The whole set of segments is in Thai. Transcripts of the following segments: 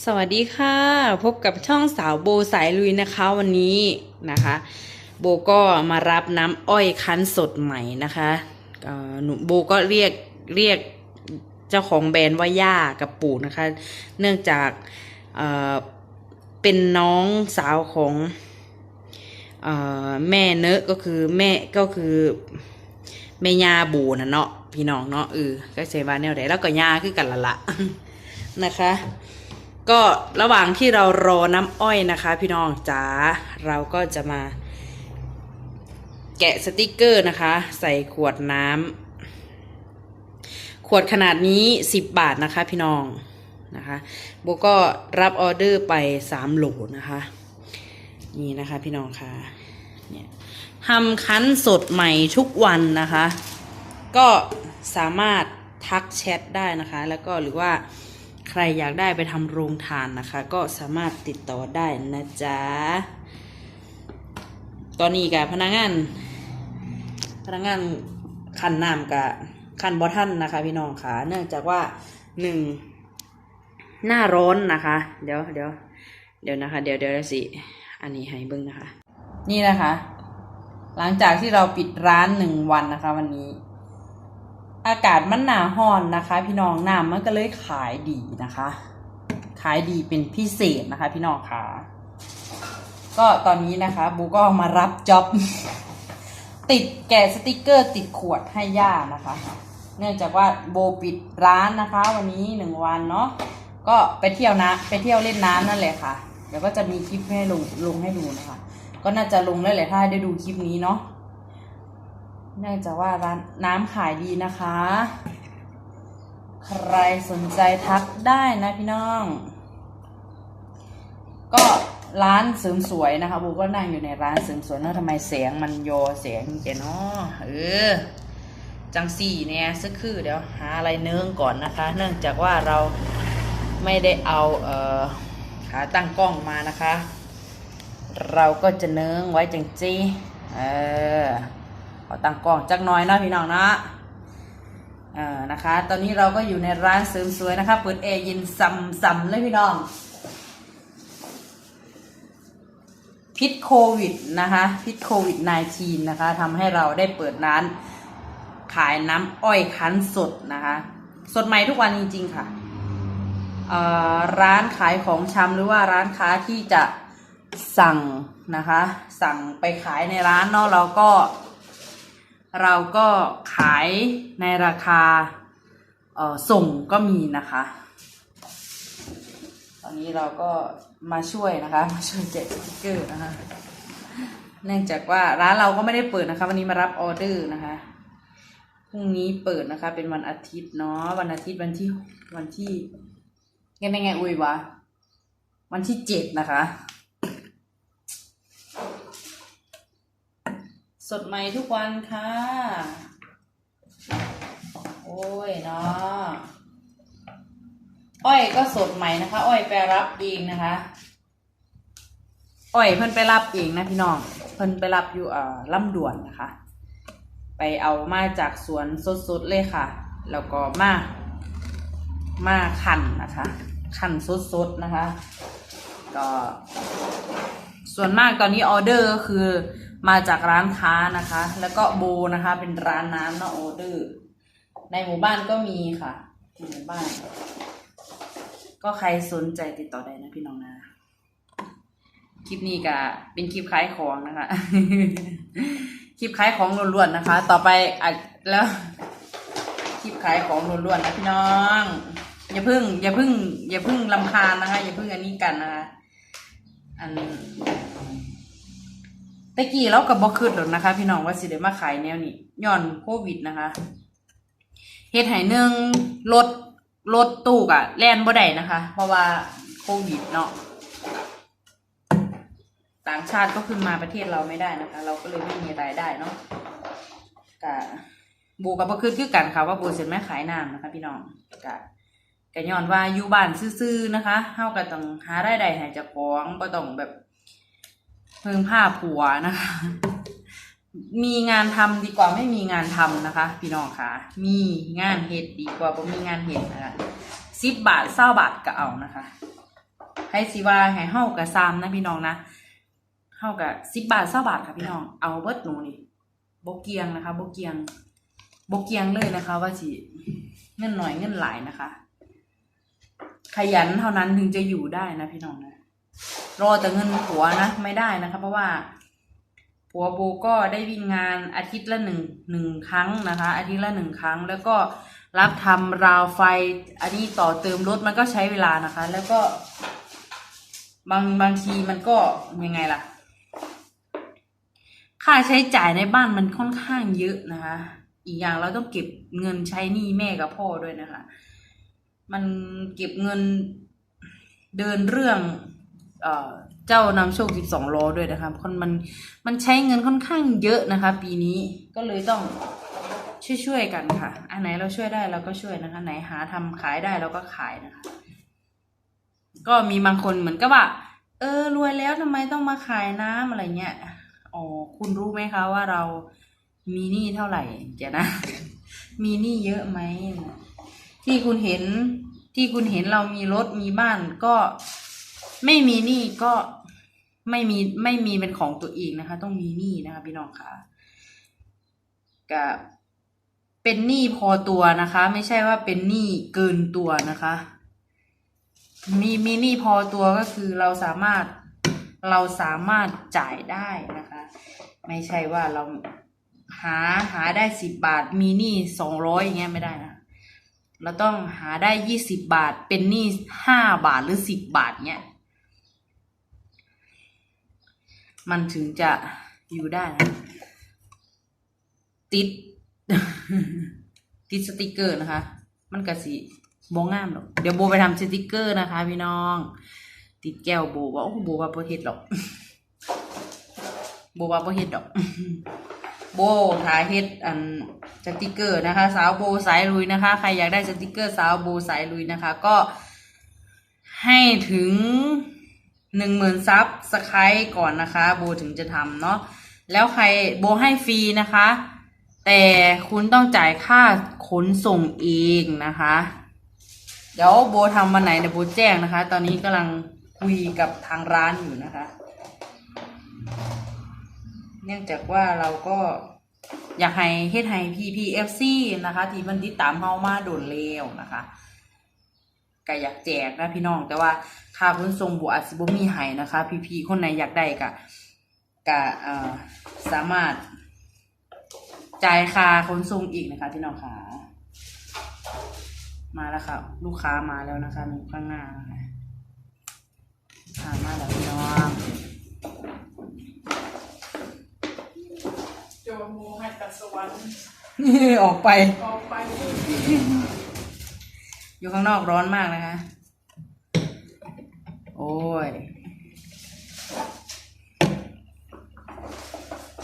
สวัสดีค่ะ พบกับช่องสาวโบสายลุยนะคะวันนี้นะคะ โบก็มารับน้ำอ้อยคั้นสดใหม่นะคะเอ่อหนูโบก็เรียกเรียกเจ้าของแบรนด์ว่าย่ากับปู่นะคะ เนื่องจากเเป็นน้องสาวของอแม่เนอะก็คือแม่ก็คือแม่ยาบูนะเนาะพี่น้องเนาะเออก็ใช่ว่าแนวไหนแล้วก็ยาคือกันละละนะคะ ก็ระหว่างที่เรารอน้ำอ้อยนะคะ พี่น้องจ๋าเราก็จะมา แกะสติกเกอร์นะคะ ใส่ขวดน้ำขวดขนาดนี้10บาทนะคะ พี่น้องนะคะโบก็รับออเดอร์ไป3โหลนะคะ นี่นะคะพี่น้องค่ะเนี่ยทำคั้นสดใหม่ทุกวันนะคะ ก็สามารถทักแชทได้นะคะ แล้วก็หรือว่า ใครอยากได้ไปทำโรงทานนะคะ ก็สามารถติดต่อได้นะจ๊ะ ตอนนี้กับพนักงาน พนักงานคันน้ำกับคันบอท่านนะคะ พี่น้องค่ะ เนื่องจากว่าหนึ่งหน้าร้อนนะคะ เดี๋ยวเดี๋ยวเดี๋ยวนะคะ เดี๋ยวเดี๋ยวสิ อันนี้ให้เบิ้งนะคะ นี่นะคะ หลังจากที่เราปิดร้านหนึ่งวันนะคะ วันนี้ อากาศมันหนาห้อนนะคะ พี่น้องน้ำมันก็เลยขายดีนะคะ ขายดีเป็นพิเศษนะคะ พี่น้องค่ะ ก็ตอนนี้นะคะบูก็มารับจ็อบติดแกะสติกเกอร์ติดขวดให้ย่านะคะ เนื่องจากว่าโบปิดร้านนะคะ วันนี้หนึ่งวันเนาะก็ไปเที่ยวนะไปเที่ยวเล่นน้ำนั่นแหละค่ะ เดี๋ยวก็จะมีคลิปให้ลงลงให้ดูนะคะ ก็น่าจะลงได้แหละถ้าได้ดูคลิปนี้เนาะ เนื่องจากว่าร้านน้ำขายดีนะคะ ใครสนใจทักได้นะพี่น้อง ก็ร้านเสริมสวยนะคะบูก็นั่งอยู่ในร้านเสริมสวยเนอะทำไมเสียงมันโยเสียงเจเนาะเออจังสี่เนี่ยสักคือเดี๋ยวหาอะไรเนื่องก่อนนะคะ เนื่องจากว่าเราไม่ได้เอาเอ่อขาตั้งกล้องมานะคะ เราก็จะเนื่องไว้จังจี้เออ อตั้งกล้องจักหน้อยเนาะพี่น้องเนาะเออนะคะ ตอนนี้เราก็อยู่ในร้านเสริมสวยนะคะเปิดแอร์เย็นซ้ำๆเลยพี่น้อง พิษโควิดนะคะ พิษโควิด -19 นะคะทำให้เราได้เปิดร้านขายน้ำอ้อยคั้นสดนะคะ สดใหม่ทุกวันจริง ๆ ค่ะเอ่อร้านขายของชำหรือว่าร้านค้าที่จะสั่งนะคะ สั่งไปขายในร้านเนาะเราก็ เราก็ขายในราคาส่งก็มีนะคะ ตอนนี้เราก็มาช่วยนะคะมาช่วยแจกสติกเกอร์นะคะเนื่องจากว่าร้านเราก็ไม่ได้เปิดนะคะ วันนี้มารับออเดอร์นะคะพรุ่งนี้เปิดนะคะ เป็นวันอาทิตย์เนาะวันอาทิตย์วันที่วันที่ยังไงไงอุ้ยวะวันที่เจ็ดนะคะ สดใหม่ทุกวันค่ะ โอ้ยเนาะอ้อยก็สดใหม่นะคะ อ้อยไปรับเองนะคะ อ้อยเพิ่นไปรับเองนะพี่น้อง เพิ่นไปรับอยู่เอ่อลำดวนนะคะ ไปเอามาจากสวนสดๆเลยค่ะ แล้วก็มา มาขันนะคะ ขันสดๆนะคะ ก็ ส่วนมากตอนนี้ออเดอร์ก็คือ มาจากร้านค้านะคะ แล้วก็โบนะคะ เป็นร้านน้ำเนาะออเดอร์ ในหมู่บ้านก็มีค่ะในหมู่บ้าน ก็ใครสนใจติดต่อได้นะพี่น้องนะคลิปนี้ก็เป็นคลิปขายของนะคะ คลิปขายของล้วนๆนะคะ ต่อไปอะแล้วคลิปขายของล้วนๆนะพี่น้อง อย่าเพึ่ง อย่าเพึ่ง อย่าเพึ่งลำคาญนะคะ อย่าเพึ่งอันนี้กันนะคะ อัน ตะกี้เรากับบอคืดหรอกนะคะ พี่น้องว่าสิเดมาขายแนวนี้ย้อนโควิดนะคะเฮ็ดให้หนึ่งลดลดตู้กะแล่นบ่ได้นะคะ เพราะว่าโควิดเนาะต่างชาติก็ขึ้นมาประเทศเราไม่ได้นะคะ เราก็เลยไม่มีรายได้เนาะกะบูกับบ่คืดคือกันค่ะว่าบูเสร็จแม่ขายน้ำนะคะ พี่น้องกะกะย้อนว่าอยู่บ้านซื่อๆนะคะเฮาก็ต้องหารายได้ให้เจ้าของบ่ต้องแบบ เพิ่งผ้าผัวนะคะ มีงานทำดีกว่าไม่มีงานทำนะคะ พี่น้องค่ะ มีงานเฮ็ดดีกว่าบ่มีงานเฮ็ดนะคะสิบบาทเศร้าบาทก็เอานะคะให้สิว่าให้เฮากับซามนะพี่น้องนะเฮากับสิบบาทเศร้าบาทค่ะพี่น้องเอาเบิดหนูนี่โบเกียงนะคะโบเกียงโบเกียงเลยนะคะ ว่าสิเงินหน่อยเงินหลายนะคะ ขยันเท่านั้นถึงจะอยู่ได้นะพี่น้องนะ รอแต่เงินผัวนะ ไม่ได้นะคะ เพราะว่า ผัวโบก็ได้วิ่งงานอาทิตย์ละหนึ่งหนึ่งครั้งนะคะ อาทิตย์ละหนึ่งครั้ง แล้วก็รับทำราวไฟ อันนี้ต่อเติมรถมันก็ใช้เวลานะคะ แล้วก็ บางบางทีมันก็ยังไงล่ะ ค่าใช้จ่ายในบ้านมันค่อนข้างเยอะนะคะ อีกอย่างเราต้องเก็บเงินใช้หนี้แม่กับพ่อด้วยนะคะ มันเก็บเงินเดินเรื่อง เจ้านำโชค 12 ล้อด้วยนะคะคนมันมันใช้เงินค่อนข้างเยอะนะคะ ปีนี้ก็เลยต้องช่วยๆกันค่ะ อันไหนเราช่วยได้เราก็ช่วยนะคะ ไหนหาทำขายได้เราก็ขายนะคะ ก็มีบางคนเหมือนกับว่า เออ รวยแล้วทำไมต้องมาขายน้ำอะไรเงี้ยอ๋อคุณรู้ไหมคะว่าเรามีหนี้เท่าไหร่เดี๋ยวนะ มีหนี้เยอะไหมที่คุณเห็นที่คุณเห็นเรามีรถมีบ้านก็ ไม่มีหนี้ก็ไม่มีไม่มีเป็นของตัวเองนะคะ ต้องมีหนี้นะคะพี่น้องค่ะกับเป็นหนี้พอตัวนะคะ ไม่ใช่ว่าเป็นหนี้เกินตัวนะคะ มีมีหนี้พอตัวก็คือเราสามารถเราสามารถจ่ายได้นะคะ ไม่ใช่ว่าเราหาหาได้สิบบาท มีหนี้สองร้อยอย่างเงี้ยไม่ได้นะเราต้องหาได้ยี่สิบบาท เป็นหนี้ห้าบาทหรือสิบบาทเนี้ย มันถึงจะอยู่ได้นะติด ติดสติกเกอร์นะคะ มันกระสิโบงามหรอกเดี๋ยวโบไปทำสติกเกอร์นะคะ พี่น้อง ติดแก้วโบว่าโอ้โบว่าโบเฮ็ดหรอกโบว่าโบเฮ็ดดอก โบถ่ายเฮ็ดอันสติกเกอร์นะคะ สาวโบสายลุยนะคะ ใครอยากได้สติกเกอร์ สาวโบสายลุยนะคะ ก็ให้ถึง หนึ่งหมื่นซับสไครต์ก่อนนะคะ โบถึงจะทำเนาะแล้วใครโบให้ฟรีนะคะ แต่คุณต้องจ่ายค่าขนส่งเองนะคะ เดี๋ยวโบทำวันไหนเดี๋ยวโบแจ้งนะคะ ตอนนี้กำลังคุยกับทางร้านอยู่นะคะ เนื่องจากว่าเราก็อยากให้เฮ็ดให้ PPFC นะคะ ที่มันติดตามเฮามาโดนเลวนะคะ ก็อยากแจกนะพี่น้อง แต่ว่าค่าขนส่งบัวอาจสิบ่มีให้นะคะ พี่ๆคนไหนอยากได้ก็ก็เอ่อสามารถจ่ายค่าขนส่งอีกนะคะ พี่น้องค่ะมาแล้วค่ะ ลูกค้ามาแล้วนะคะมีข้างหน้านะคะลูกค้ามาแล้วพี่น้องโจมโมให้ตัดสวรรค์ออกไปออกไป อยู่ข้างนอกร้อนมากนะคะ โอ้ย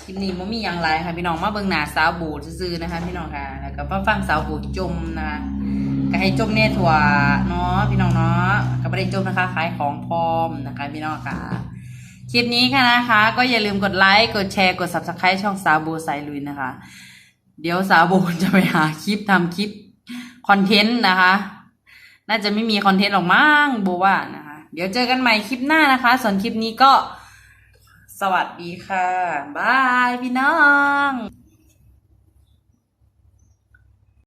คลิปนี้มันมีอย่างไรค่ะพี่น้องมาเบิ่งหน้าสาวบูดซื่อๆนะคะ พี่น้องค่ะแล้วก็มาฟังสาวบูดจมนะคะก็ให้จมเน่ถั่วเนาะพี่น้องเนาะก็ไม่ได้จมนะคะขายของพร้อมนะคะ พี่น้องค่ะคลิปนี้ค่ะนะคะ ก็อย่าลืมกดไลค์กดแชร์กด subscribe ช่องสาวบูสายลุยนะคะ เดี๋ยวสาวบูจะไปหาคลิปทำคลิปคอนเทนต์นะคะ น่าจะไม่มีคอนเทนต์หรอกมั้งโบว่านะคะ เดี๋ยวเจอกันใหม่คลิปหน้านะคะ ส่วนคลิปนี้ก็ สวัสดีค่ะบายพี่น้อง